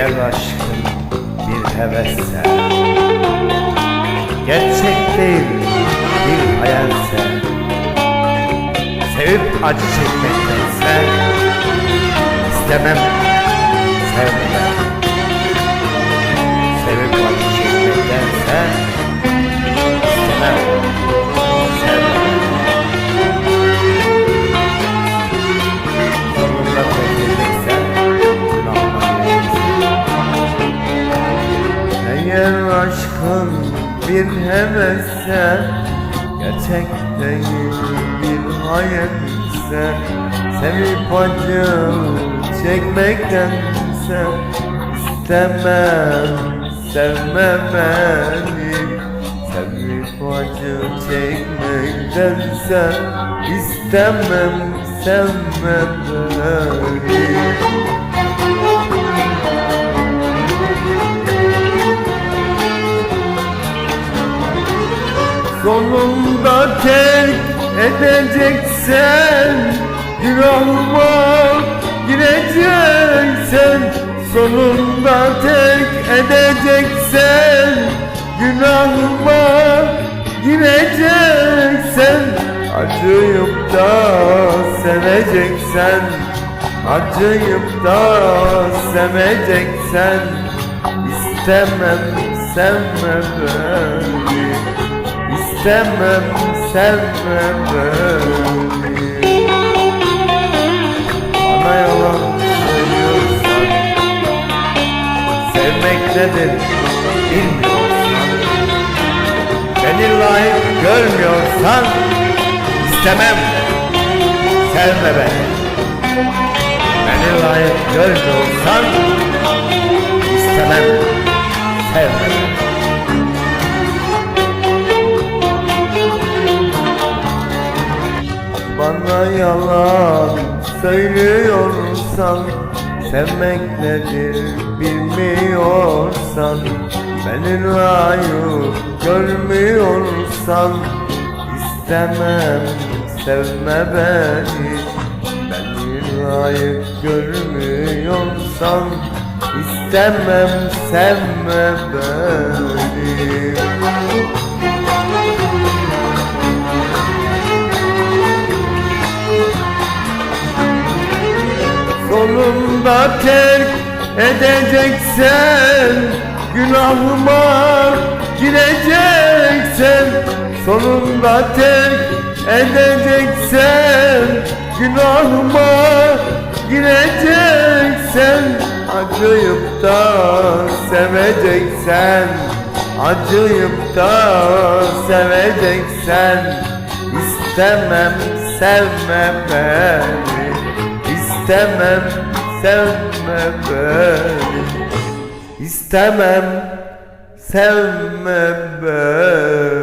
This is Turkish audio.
Eğer aşkın bir hevesse Gerçek değil bir hayalse. Sevip acı çekmektense istemem sevmem. Sevip acı çekmektense bir hevesse Gerçek değil bir hayalse Sevip acı çekmektense istemem sevme beni. Sevip acı çekmektense istemem sevme beni Sonunda terk edeceksen Günahıma gireceksen Sonunda terk edeceksen Günahıma gireceksen Acıyıp da seveceksen Acıyıp da seveceksen İstemem sevme beni İstemem sevme beni Bana yalan söylüyorsan Sevmek nedir bilmiyorsan Beni layık görmüyorsan istemem. Sevme beni. Beni layık görmüyorsan istemem. Sevme beni Bana yalan söylüyorsan Sevmek nedir bilmiyorsan Beni layık görmüyorsan istemem sevme beni. Beni layık görmüyorsan istemem sevme beni Sonunda terk edeceksen Günahıma gireceksen Sonunda terk edeceksen Günahıma gireceksen Acıyıp da seveceksen Acıyıp da seveceksen İstemem sevme beni İstemem sevme beni. İstemem sevme beni